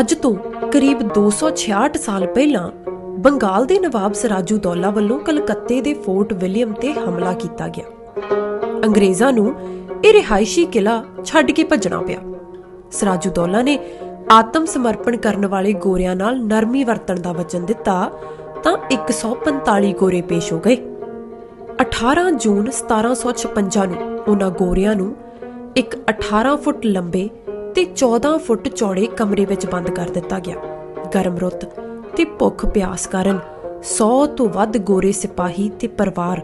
ਅੱਜ ਤੋਂ ਕਰੀਬ 266 ਸਾਲ ਪਹਿਲਾਂ ਬੰਗਾਲ ਦੇ ਨਵਾਬ ਸਰਾਜੂ ਦੌਲਾ ਵੱਲੋਂ ਕਲਕੱਤੇ ਦੇ ਫੋਰਟ ਵਿਲੀਅਮ ਤੇ ਹਮਲਾ ਕੀਤਾ ਗਿਆ। ਅੰਗਰੇਜ਼ਾਂ ਨੂੰ ਇਹ ਰਿਹਾਇਸ਼ੀ ਕਿਲਾ ਛੱਡ ਕੇ ਭੱਜਣਾ ਪਿਆ। ਸਰਾਜੂ ਦੌਲਾ ਨੇ ਆਤਮ ਸਮਰਪਣ ਕਰਨ ਵਾਲੇ ਗੋਰਿਆਂ ਨਾਲ ਨਰਮੀ ਵਰਤਣ ਦਾ ਵਚਨ ਦਿੱਤਾ ਤਾਂ 145 ਗੋਰੇ ਪੇਸ਼ ਹੋ ਗਏ। 18 ਜੂਨ 1756 ਨੂੰ ਉਹਨਾਂ ਗੋਰਿਆਂ ਨੂੰ ਇੱਕ 18 ਫੁੱਟ ਲੰਬੇ ਤੇ 14 ਫੁੱਟ ਚੌੜੇ ਕਮਰੇ ਵਿੱਚ ਬੰਦ ਕਰ ਦਿੱਤਾ ਗਿਆ। ਗਰਮ ਰੁੱਤ ਤੇ ਭੁੱਖ ਪਿਆਸ ਕਾਰਨ 100 ਤੋਂ ਵੱਧ ਗੋਰੇ ਸਿਪਾਹੀ ਤੇ ਪਰਿਵਾਰ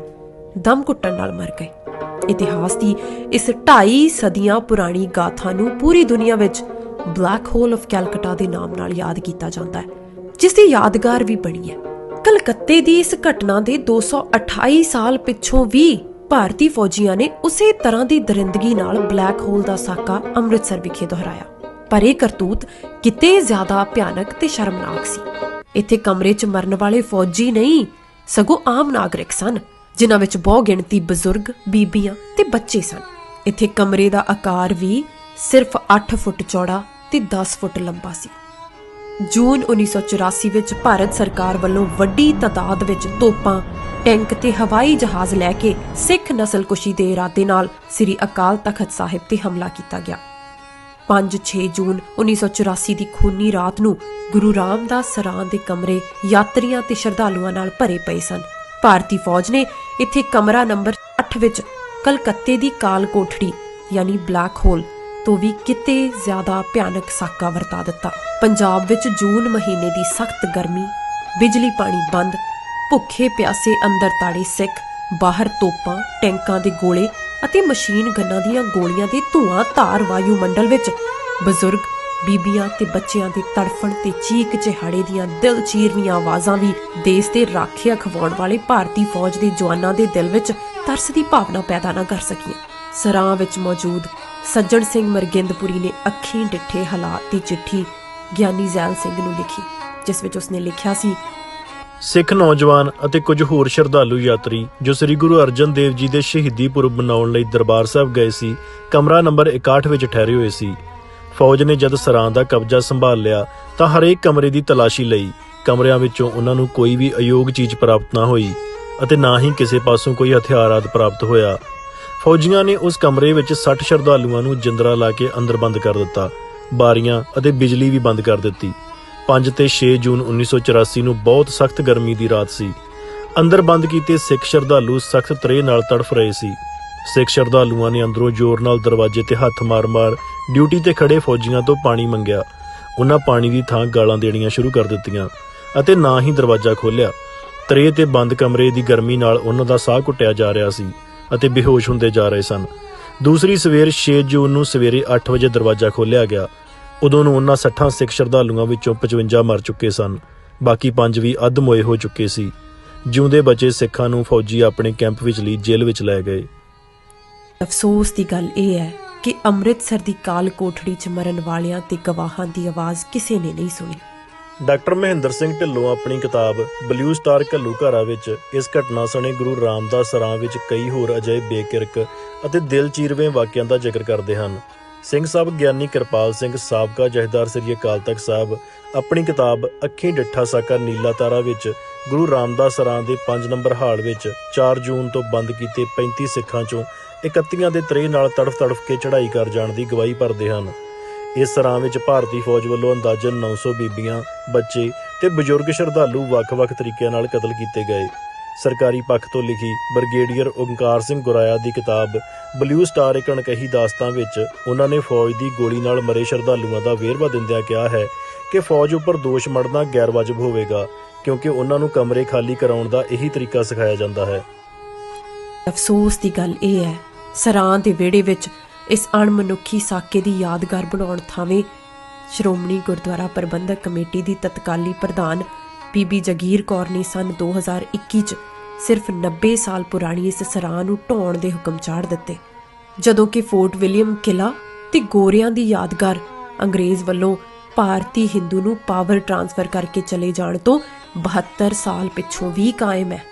ਦਮ ਘੁੱਟਣ ਨਾਲ ਮਰ ਗਏ। ਇਤਿਹਾਸ ਦੀ ਇਸ 2.5 ਸਦੀਆਂ ਪੁਰਾਣੀ ਗਾਥਾ ਨੂੰ ਪੂਰੀ ਦੁਨੀਆ ਵਿੱਚ ਬਲੈਕ ਹੋਲ ਆਫ ਕੈਲਕਟਾ ਦੇ ਨਾਮ ਨਾਲ ਯਾਦ ਕੀਤਾ ਜਾਂਦਾ ਹੈ, ਜਿਸ ਦੀ ਯਾਦਗਾਰ ਵੀ ਬਣੀ ਹੈ। ਕਲਕੱਤੇ ਦੀ ਇਸ ਘਟਨਾ ਦੇ 228 ਸਾਲ ਪਿੱਛੋਂ ਵੀ ਭਾਰਤੀ ਫੌਜੀਆਂ ਨੇ ਉਸੇ ਤਰ੍ਹਾਂ ਦੀ ਦਰਿੰਦਗੀ ਨਾਲ ਬਲੈਕ ਹੋਲ ਦਾ ਸਾਕਾ ਅੰਮ੍ਰਿਤਸਰ ਵਿਖੇ ਦੁਹਰਾਇਆ। ਪਰ ਇਹ ਕਰਤੂਤ ਕਿਤੇ ਜ਼ਿਆਦਾ ਭਿਆਨਕ ਤੇ ਸ਼ਰਮਨਾਕ ਸੀ। ਇੱਥੇ ਕਮਰੇ 'ਚ ਮਰਨ ਵਾਲੇ ਫੌਜੀ ਨਹੀਂ, ਸਗੋਂ ਆਮ ਨਾਗਰਿਕ ਸਨ, ਜਿਨ੍ਹਾਂ ਵਿੱਚ ਬਹੁ ਗਿਣਤੀ ਬਜ਼ੁਰਗ, ਬੀਬੀਆਂ ਤੇ ਬੱਚੇ ਸਨ। ਇੱਥੇ ਕਮਰੇ ਦਾ ਆਕਾਰ ਵੀ ਸਿਰਫ 8 ਫੁੱਟ ਚੌੜਾ ਤੇ 10 ਫੁੱਟ ਲੰਬਾ ਸੀ। ਜੂਨ 1984 ਵਿੱਚ ਭਾਰਤ ਸਰਕਾਰ ਵੱਲੋਂ ਵੱਡੀ ਤਾਦਾਦ ਵਿੱਚ ਤੋਪਾਂ, ਟੈਂਕ ਤੇ ਹਵਾਈ ਜਹਾਜ਼ ਲੈ ਕੇ ਸਿੱਖ ਨਸਲਕੁਸ਼ੀ ਦੇ ਇਰਾਦੇ ਨਾਲ ਸ੍ਰੀ ਅਕਾਲ ਤਖਤ ਸਾਹਿਬ ਤੇ ਹਮਲਾ ਕੀਤਾ ਗਿਆ। 5-6 ਜੂਨ 1984 ਦੀ ਖੂਨੀ ਰਾਤ ਨੂੰ ਗੁਰੂ ਰਾਮਦਾਸ ਸਰਾਂ ਦੇ ਕਮਰੇ ਯਾਤਰੀਆਂ ਤੇ ਸ਼ਰਧਾਲੂਆਂ ਨਾਲ ਭਰੇ ਪਏ ਸਨ। ਭਾਰਤੀ ਫੌਜ ਨੇ ਇੱਥੇ ਕਮਰਾ ਨੰਬਰ 8 ਵਿੱਚ ਕਲਕੱਤੇ ਦੀ ਕਾਲ ਕੋਠੜੀ, ਯਾਨੀ ਬਲੈਕ ਹੋਲ, ਤੋਂ ਵੀ ਕਿਤੇ ਜ਼ਿਆਦਾ ਭਿਆਨਕ ਸਾਕਾ ਵਰਤਾ ਦਿੱਤਾ। ਪੰਜਾਬ ਵਿੱਚ ਜੂਨ ਮਹੀਨੇ ਦੀ ਸਖਤ ਗਰਮੀ, ਬਿਜਲੀ ਪਾਣੀ ਬੰਦ, ਭੁੱਖੇ ਪਿਆਸੇ ਅੰਦਰ ਤਾੜੇ ਸਿੱਖ, ਬਾਹਰ ਤੋਪਾਂ, ਟੈਂਕਾਂ ਦੇ ਗੋਲੇ ਅਤੇ ਮਸ਼ੀਨ ਗੰਨਾਂ ਦੀਆਂ ਗੋਲੀਆਂ ਦੇ ਧੂਆਂ ਧਾਰ ਵਾਯੂ ਮੰਡਲ ਵਿੱਚ। ਬਜ਼ੁਰਗ, ਬੀਬੀਆਂ ਤੇ ਬੱਚਿਆਂ ਦੇ ਤੜਫਣ ਤੇ ਚੀਕ ਚਿਹਾੜੇ ਦੀਆਂ ਦਿਲ ਚੀਰਵੀਆਂ ਆਵਾਜ਼ਾਂ ਵੀ ਦੇਸ਼ ਦੇ ਰਾਖਿਆ ਖਵਾਉਣ ਵਾਲੇ ਭਾਰਤੀ ਫੌਜ ਦੇ ਜਵਾਨਾਂ ਦੇ ਦਿਲ ਵਿੱਚ ਤਰਸ ਦੀ ਭਾਵਨਾ ਪੈਦਾ ਨਾ ਕਰ ਸਕੀਆਂ। ਸਰਾਂ ਵਿੱਚ ਮੌਜੂਦ ਸੱਜਣ ਸਿੰਘ ਮਰਗਿੰਦਪੁਰੀ ਨੇ ਅੱਖੀਂ ਡਿੱਠੇ ਹਾਲਾਤ ਦੀ ਚਿੱਠੀ ਗਿਆਨੀ ਜ਼ੈਲ ਸਿੰਘ ਨੂੰ ਲਿਖੀ, ਜਿਸ ਵਿੱਚ ਉਸਨੇ ਲਿਖਿਆ ਸੀ, ਸਿੱਖ ਨੌਜਵਾਨ ਅਤੇ ਕੁਝ ਹੋਰ ਸ਼ਰਧਾਲੂ ਯਾਤਰੀ ਜੋ ਸ੍ਰੀ ਗੁਰੂ ਅਰਜਨ ਦੇਵ ਜੀ ਦੇ ਸ਼ਹੀਦੀ ਪੁਰਬ ਮਨਾਉਣ ਲਈ ਦਰਬਾਰ ਸਾਹਿਬ ਗਏ ਸੀ, ਕਮਰਾ ਨੰਬਰ 61 ਵਿੱਚ ਠਹਿਰੇ ਹੋਏ ਸੀ। ਫੌਜ ਨੇ ਜਦ ਸਰਾਂ ਦਾ ਕਬਜ਼ਾ ਸੰਭਾਲ ਲਿਆ, ਤਾਂ ਹਰੇਕ ਕਮਰੇ ਦੀ ਤਲਾਸ਼ੀ ਲਈ ਕਮਰਿਆਂ ਵਿੱਚੋਂ ਉਹਨਾਂ ਨੂੰ ਕੋਈ ਵੀ ਅਯੋਗ ਚੀਜ਼ ਪ੍ਰਾਪਤ ਨਾ ਹੋਈ ਅਤੇ ਨਾ ਹੀ ਕਿਸੇ ਪਾਸੋਂ ਕੋਈ ਹਥਿਆਰ ਆਦਿ ਪ੍ਰਾਪਤ ਹੋਇਆ। ਫੌਜੀਆਂ ਨੇ ਉਸ ਕਮਰੇ ਵਿੱਚ 60 ਸ਼ਰਧਾਲੂਆਂ ਨੂੰ ਜਿੰਦਰਾ ਲਾ ਕੇ ਅੰਦਰ ਬੰਦ ਕਰ ਦਿੱਤਾ। ਬਾਰੀਆਂ ਅਤੇ ਬਿਜਲੀ ਵੀ ਬੰਦ ਕਰ ਦਿੱਤੀ। 5 ਤੇ 6 ਜੂਨ 1984 ਨੂੰ ਬਹੁਤ ਸਖਤ ਗਰਮੀ ਦੀ ਰਾਤ ਸੀ। ਅੰਦਰ ਬੰਦ ਕੀਤੇ ਸਿੱਖ ਸ਼ਰਧਾਲੂ ਸਖਤ ਤਰੇ ਨਾਲ ਤੜਫ ਰਹੇ ਸੀ। ਸਿੱਖ ਸ਼ਰਧਾਲੂਆਂ ਨੇ ਅੰਦਰੋਂ ਜ਼ੋਰ ਨਾਲ ਦਰਵਾਜ਼ੇ ਤੇ ਹੱਥ ਮਾਰ-ਮਾਰ ਡਿਊਟੀ ਤੇ ਖੜੇ ਫੌਜੀਆਂ ਤੋਂ ਪਾਣੀ ਮੰਗਿਆ। ਉਹਨਾਂ ਪਾਣੀ ਦੀ ਥਾਂ ਗਾਲਾਂ ਦੇਣੀਆਂ ਸ਼ੁਰੂ ਕਰ ਦਿੱਤੀਆਂ ਅਤੇ ਨਾ ਹੀ ਦਰਵਾਜ਼ਾ ਖੋਲ੍ਹਿਆ। ਤਰੇ ਤੇ ਬੰਦ ਕਮਰੇ ਦੀ ਗਰਮੀ ਨਾਲ ਉਹਨਾਂ ਦਾ ਸਾਹ ਘੁੱਟਿਆ ਜਾ ਰਿਹਾ ਸੀ ਅਤੇ ਬੇਹੋਸ਼ ਹੁੰਦੇ ਜਾ ਰਹੇ ਸਨ। ਦੂਸਰੀ ਸਵੇਰ 6 ਜੂਨ ਨੂੰ ਸਵੇਰੇ 8 ਵਜੇ ਦਰਵਾਜ਼ਾ ਖੋਲ੍ਹਿਆ ਗਿਆ। ਉਦੋਂ ਨੂੰ ਉਹਨਾਂ 60 ਸਿੱਖ ਸ਼ਰਧਾਲੂਆਂ ਵਿੱਚੋਂ 55 ਮਰ ਚੁੱਕੇ ਸਨ ਬਾਕੀ ਪੰਜ ਵੀ ਅੱਧ ਮੋਏ ਹੋ ਚੁੱਕੇ ਸੀ ਜਿਉਂਦੇ ਬਚੇ ਸਿੱਖਾਂ ਨੂੰ ਫੌਜੀ ਆਪਣੇ ਕੈਂਪ ਵਿੱਚ ਲਈ ਜੇਲ੍ਹ ਵਿੱਚ ਲੈ ਗਏ। ਅਫਸੋਸ ਦੀ ਗੱਲ ਇਹ ਹੈ ਕਿ ਅੰਮ੍ਰਿਤਸਰ ਦੀ ਕਾਲ ਕੋਠੜੀ 'ਚ ਮਰਨ ਵਾਲਿਆਂ ਤੇ ਗਵਾਹਾਂ ਦੀ ਆਵਾਜ਼ ਕਿਸੇ ਨੇ ਨਹੀਂ ਸੁਣੀ। ਡਾਕਟਰ ਮਹਿੰਦਰ ਸਿੰਘ ਢਿੱਲੋਂ ਆਪਣੀ ਕਿਤਾਬ ਬਲੂ ਸਟਾਰ ਘੱਲੂਘਾਰਾ ਵਿੱਚ ਇਸ ਘਟਨਾ ਸਣੇ ਗੁਰੂ ਰਾਮਦਾਸ ਸਰਾਂ ਵਿੱਚ ਕਈ ਹੋਰ ਅਜਿਹੇ ਬੇਕਿਰਕ ਅਤੇ ਦਿਲ ਚੀਰਵੇਂ ਵਾਕਿਆਂ ਦਾ ਜ਼ਿਕਰ ਕਰਦੇ ਹਨ। ਸਿੰਘ ਸਾਹਿਬ ਗਿਆਨੀ ਕਿਰਪਾਲ ਸਿੰਘ ਸਾਬਕਾ ਜਹੇਦਾਰ ਸ੍ਰੀ ਅਕਾਲ ਤਖਤ ਸਾਹਿਬ, ਆਪਣੀ ਕਿਤਾਬ ਅੱਖੀਂ ਡਿੱਠਾ ਸਾਕਾ ਨੀਲਾ ਤਾਰਾ ਵਿੱਚ ਗੁਰੂ ਰਾਮਦਾਸ ਸਰਾਂ ਦੇ 5 ਨੰਬਰ ਹਾਲ ਵਿੱਚ 4 ਜੂਨ ਤੋਂ ਬੰਦ ਕੀਤੇ 35 ਸਿੱਖਾਂ ਚੋਂ 31 ਦੇ ਤਰੇ ਨਾਲ ਤੜਫ ਤੜਫ ਕੇ ਚੜ੍ਹਾਈ ਕਰ ਜਾਣ ਦੀ ਗਵਾਹੀ ਭਰਦੇ ਹਨ। ਇਸ ਸਰਾਂ ਵਿੱਚ ਭਾਰਤੀ ਫੌਜ ਵੱਲੋਂ ਅੰਦਾਜ਼ਨ 900 ਬੀਬੀਆਂ, ਬੱਚੇ ਤੇ ਬਜ਼ੁਰਗ ਸ਼ਰਧਾਲੂ ਵੱਖ-ਵੱਖ ਤਰੀਕਿਆਂ ਨਾਲ ਕਤਲ ਕੀਤੇ ਗਏ। ਸਰਕਾਰੀ ਪੱਖ ਤੋਂ ਲਿਖੀ ਬ੍ਰਿਗੇਡੀਅਰ ਓੰਕਾਰ ਸਿੰਘ ਗੁਰਾਇਆ ਦੀ ਕਿਤਾਬ ਬਲੂ ਸਟਾਰ ਇੱਕ ਅਣਕਹੀ ਦਾਸਤਾਨ ਵਿੱਚ ਉਹਨਾਂ ਨੇ ਫੌਜ ਦੀ ਗੋਲੀ ਨਾਲ ਮਰੇ ਸ਼ਰਧਾਲੂਆਂ ਦਾ ਵੇਰਵਾ ਦਿੰਦਿਆਂ ਕਿਹਾ ਹੈ ਕਿ ਫੌਜ ਉੱਪਰ ਦੋਸ਼ ਮੜਨਾ ਗੈਰ ਵਾਜਬ ਹੋਵੇਗਾ, ਕਿਉਂਕਿ ਉਹਨਾਂ ਨੂੰ ਕਮਰੇ ਖਾਲੀ ਕਰਾਉਣ ਦਾ ਇਹੀ ਤਰੀਕਾ ਸਿਖਾਇਆ ਜਾਂਦਾ ਹੈ। ਅਫਸੋਸ ਦੀ ਗੱਲ ਇਹ ਹੈ, ਸਰਾਂ ਦੇ ਵਿਹੜੇ ਵਿੱਚ ਇਸ ਅਣਮਨੁੱਖੀ ਸਾਕੇ ਦੀ ਯਾਦਗਾਰ ਬਣਾਉਣ ਥਾਵੇਂ ਸ਼੍ਰੋਮਣੀ ਗੁਰਦੁਆਰਾ ਪ੍ਰਬੰਧਕ ਕਮੇਟੀ ਦੀ ਤਤਕਾਲੀ ਪ੍ਰਧਾਨ ਬੀਬੀ ਜਗੀਰ ਕੌਰ ਨੇ ਸਨ 2021 ਚ ਸਿਰਫ 90 ਸਾਲ ਪੁਰਾਣੀ ਇਸ ਸਰਾਂ ਨੂੰ ਢਾਉਣ ਦੇ ਹੁਕਮ ਚਾੜ ਦਿੱਤੇ, ਜਦੋਂ ਕਿ ਫੋਰਟ ਵਿਲੀਅਮ ਕਿਲਾ ਤੇ ਗੋਰਿਆਂ ਦੀ ਯਾਦਗਾਰ ਅੰਗਰੇਜ਼ ਵੱਲੋਂ ਭਾਰਤੀ ਹਿੰਦੂ ਨੂੰ ਪਾਵਰ ਟ੍ਰਾਂਸਫਰ ਕਰਕੇ ਚਲੇ ਜਾਣ ਤੋਂ 72 ਸਾਲ ਪਿੱਛੋਂ ਵੀ ਕਾਇਮ ਹੈ।